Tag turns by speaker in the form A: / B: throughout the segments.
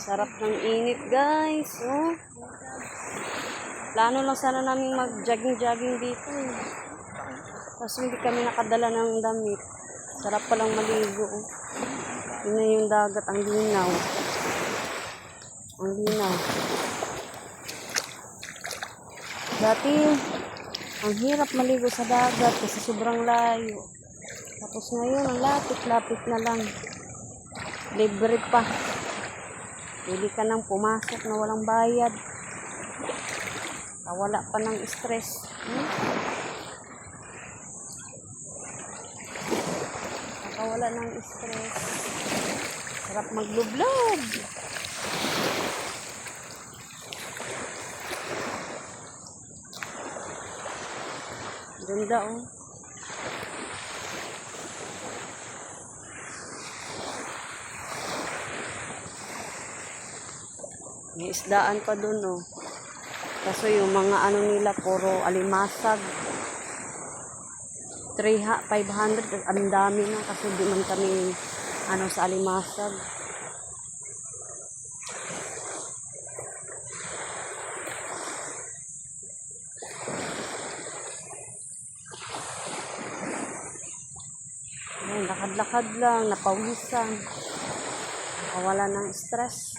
A: Sarap ng init, guys. Oh. Plano lang sana namin mag-jogging-jogging dito. Eh. Tapos hindi kami nakadala ng damit. Sarap palang maligo. Oh. Yun na yung dagat, ang linaw. Ang linaw. Dati, ang hirap maligo sa dagat kasi sobrang layo. Tapos ngayon, ang lapit-lapit na lang. Libre pa. Pwede ka nang pumasok na walang bayad. Wala pa ng stress. Hmm? Nakawala ng stress. Sarap maglublob. Ganda oh. May isdaan pa dun oh. Kaso yung mga ano nila puro alimasag. 3 ha, 500 ang dami na kasi di man kami ano sa alimasag. Lakad-lakad lang, napawisan. Nakawala ng stress.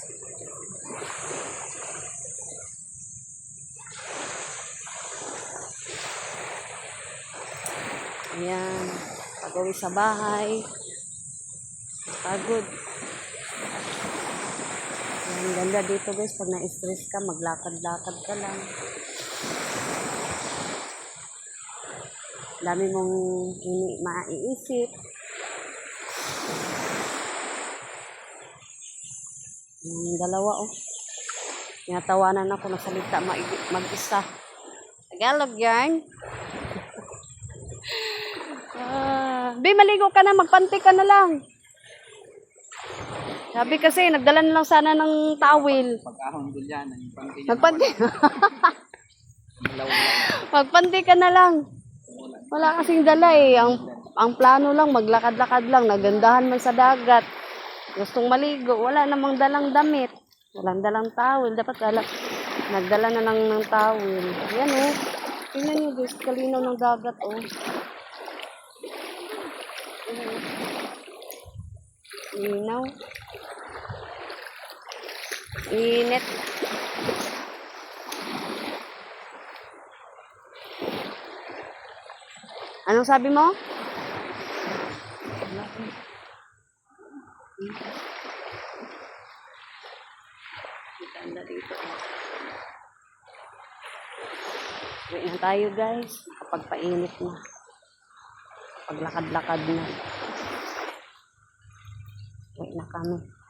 A: Ayan. Pag-uwi sa bahay. Pagod. Ayan, ganda dito guys. Pag na-stress ka, maglakad-lakad ka lang. Dami mong ini maiisip. Yung dalawa oh. Tinatawanan ako ng salita mag-isa. Tagalog yarn. Ah, Be, maligo ka na, magpanti ka na lang. Sabi kasi, nagdala na lang sana ng towel.
B: Pag-ahong dulyan, ang panty niya.
A: Magpanti. Magpanti ka na lang. Wala kasing dala eh. Ang, ang plano lang, maglakad-lakad lang. Nagandahan man sa dagat. Gustong maligo. Wala namang dalang damit. Walang dalang towel. Dapat dala, nagdala na lang ng towel. Yan oh. Tingnan nyo guys, kalinaw ng dagat oh. Linaw. Init. Anong sabi mo? Ganda dito. Wait na tayo guys. Kapag painit na. Kapag lakad-lakad na. Wait na kami.